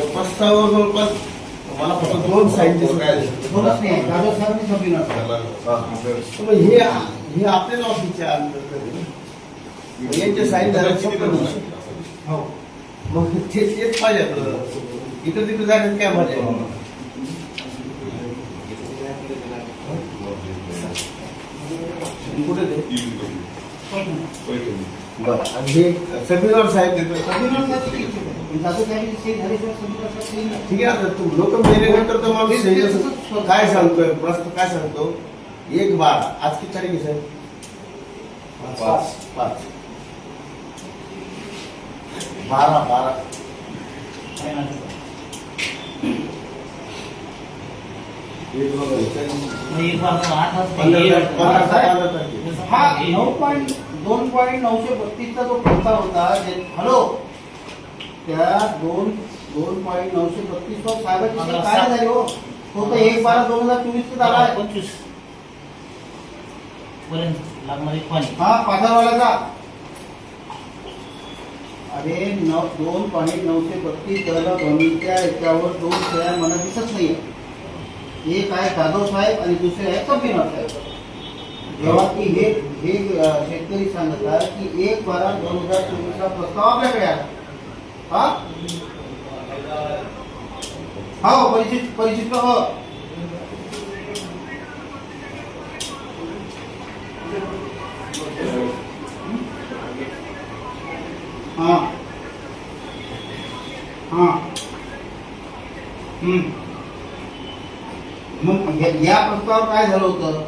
या प्रस्तावावर जवळपास मला फक्त दोन साईडचे दोनच नाही जाधव साहेबांनी संपली मग हे हे आपल्याला ऑफिसच्या अंतर्गत आहे ना. मग यांचे साईन झाले मग ते तेच पाहिजे इकडे तिकडे जाण्यात काय मज़ा आहे कुठे बरं आणि हे। समीरवर साहेब देतो संपीनाथ साहेब ठीक आहे. सही सही नाही. ठीक आहे आता तू लोक मेल्यानंतर तर माणूस ते- ते- ते- काय सांगतोय प्रश्न काय सांगतो एक बारा आज किती तारीख आहे साहेब पाच. पाच बारा बारा. एक. हा नऊ पॉईंट दोन पॉईंट नऊशे बत्तीसचा जो प्रस्ताव होता जे- हॅलो त्या दोन दोन पॉईंट नऊशे बत्तीस वर साहेबांची काय. झाली हो? तो तर एक बारा दोन हजार चोवीस झाला. आहे पंचवीस. पर्यंत लागणार पाणी हा पाठावाल्याचा अरे नऊ दोन पॉईंट नऊशे बत्तीस जलध्वनीच्या याच्यावर दोन शेळ्या मला दिसत नाहीये. एक आहे जाधव साहेब आणि दुसरे आहे कपिनाथ साहेब? जेव्हा की हे हे शेतकरी सांगतात की एक बारा दोन हजार चोवीसचा प्रस्ताव आपल्याकडे आला. हा हो, परिचित परिचित हो हा हा हम्म. मग या- प्रस्तावावर काय झालं होतं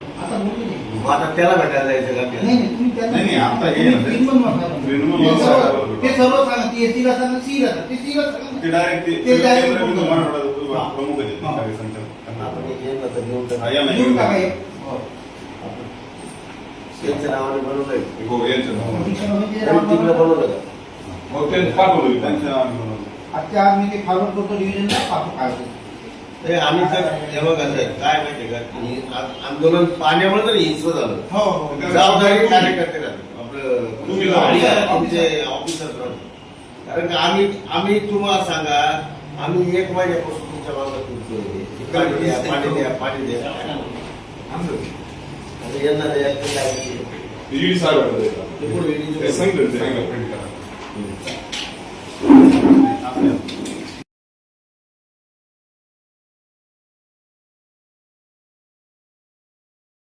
आता दे. मग आता त्याला भेटायला जायचं का नाही आपल्याला? नाही तुम्ही त्यांना नाही, नाही, आता हे तुम्ही. तीन पण ते सर्व- साहेब- ते सर्व सांगा ती एसीला सांगा सी ला सांगा ते ला सांगा ते डायरेक्ट ते ते direct हा. प्रमुख आहेत ते हा. संचालक. आपण एक येईल ना तर घेऊन टाकू. हा, या ना, घेऊन घेऊन टाका टाका. हे. हो. त्यांच्या नावाने बनवलंय हो, यांचं नाव. शिक्षण म्हणजे तरी तिकडे बनवलं का मग त्यांनी पाठवलं त्यांच्या नावाने बनवलं. आजच्या आज मी ते फॉरवर्ड करतो डिव्हिजनला पाठवतो काय होतं. ते आम्ही तर हे बघा साहेब, काय माहितीये का? की आ- आंदोलन पाण्यामुळे तर हिंसं झालं. हो हो जबाबदारी कार्यकर्ते राहतात. आपलं आणि आमचे ऑफिसर कारण का आम्ही आम्ही तुम्हाला सांगा आम्ही एक महिन्यापासून तुमच्या मागं फिरतोय पाणी द्या पाणी द्या पाणी द्या. आणि यांना द्यायचं काय नाही. ईडी साहेब ते. ते पुढे ते सांगितलं ते. सांगितलं, print करा. आपल्या